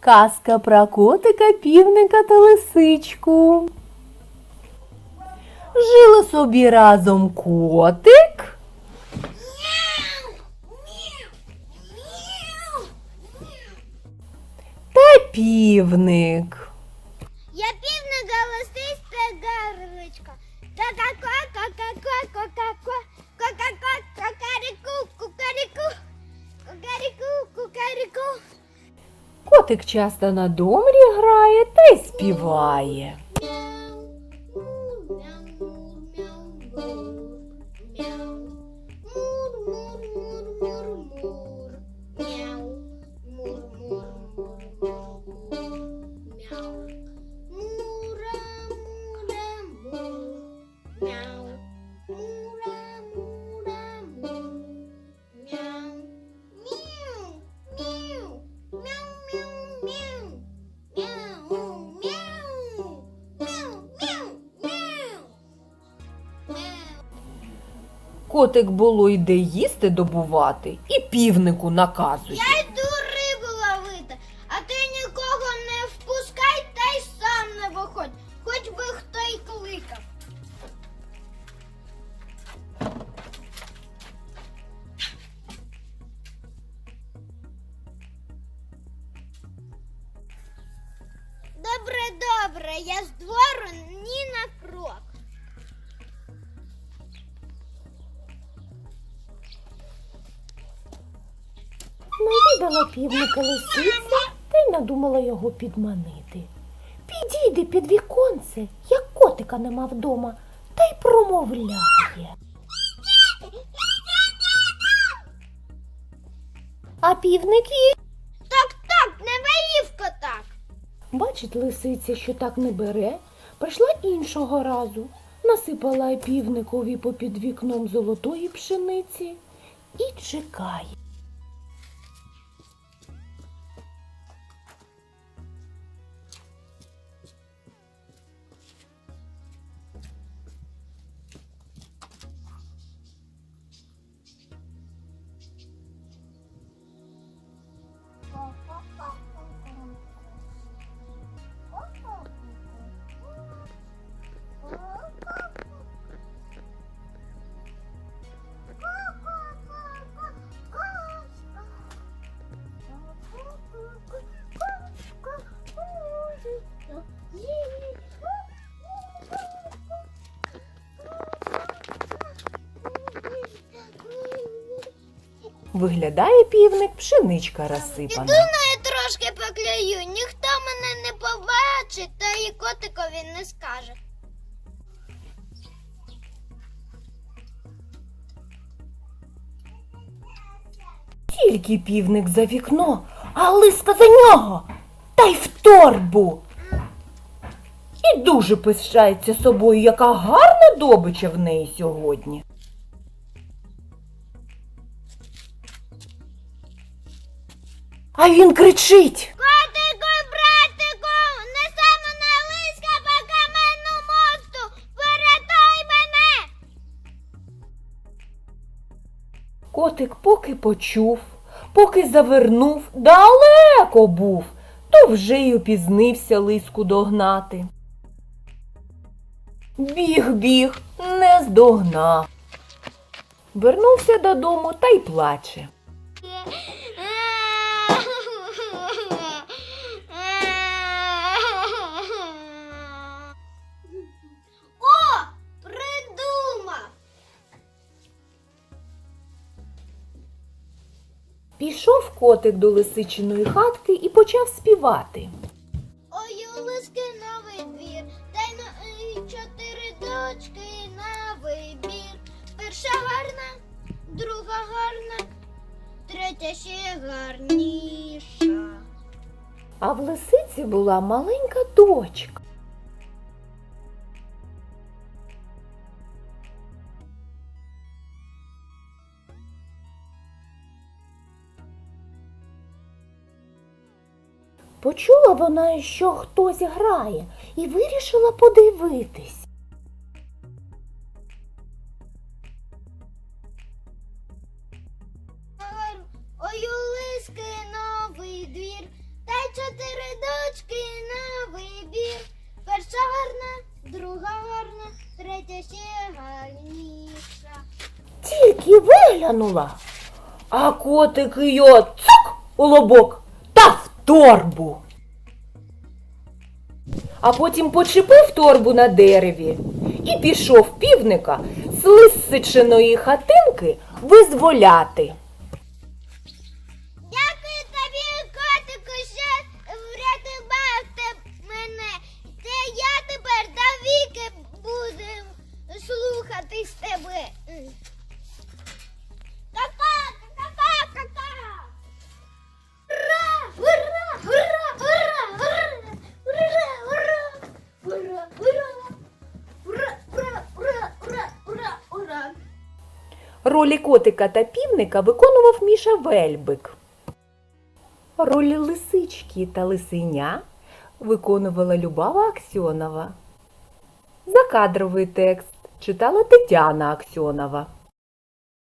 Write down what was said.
Казка про котика, півника та лисичку. Жили собі разом котик та півник. Я півника лисиця гарличка. Ка-ка-ка, ка-ка-ка, ка-ка-ка, ка-ка-ка, кукаріку, кукаріку, кукаріку, кукаріку. Котик часто на домрі грає та й співає. Котик було йде їсти добувати і півнику наказує. Я йду рибу ловити, а ти нікого не впускай та й сам не виходь, хоч би хто й кликав. Добре, добре, я з двору ні на крок. Навідала півника лисиця та й надумала його підманити. Підійди під віконце, як котика нема вдома, та й промовляє. А півник їй. Так, так, не ваївко так. Бачить лисиця, що так не бере, прийшла іншого разу, насипала півникові попід вікном золотої пшениці і чекає. Виглядає півник, пшеничка розсипана. Іду я трошки поклюю, ніхто мене не побачить, та і котикові не скаже. Тільки півник за вікно, а лиска за нього, та й в торбу. І дуже пишається собою, яка гарна добича в неї сьогодні. А він кричить. Котику, братику, несе мене лиська по каменну мосту, порятуй мене. Котик поки почув, поки завернув, далеко був, то вже й упізнився лиску догнати. Біг, біг, не здогнав. Вернувся додому та й плаче. Пішов котик до лисичиної хатки і почав співати. Ой, у лиски новий двір, та й на чотири дочки на вибір. Перша гарна, друга гарна, третя ще гарніша. А в лисиці була маленька дочка. Почула вона, що хтось грає, і вирішила подивитись. Ой, у лиски новий двір, та й чотири дочки на вибір. Перша гарна, друга гарна, третя ще гарніша. Тільки виглянула, а котик йо цук у лобок торбу. А потім почепив торбу на дереві і пішов півника з лисичиної хатинки визволяти. Ролі котика та півника виконував Міша Вельбик. Ролі лисички та лисеня виконувала Любава Аксьонова. Закадровий текст читала Тетяна Аксьонова.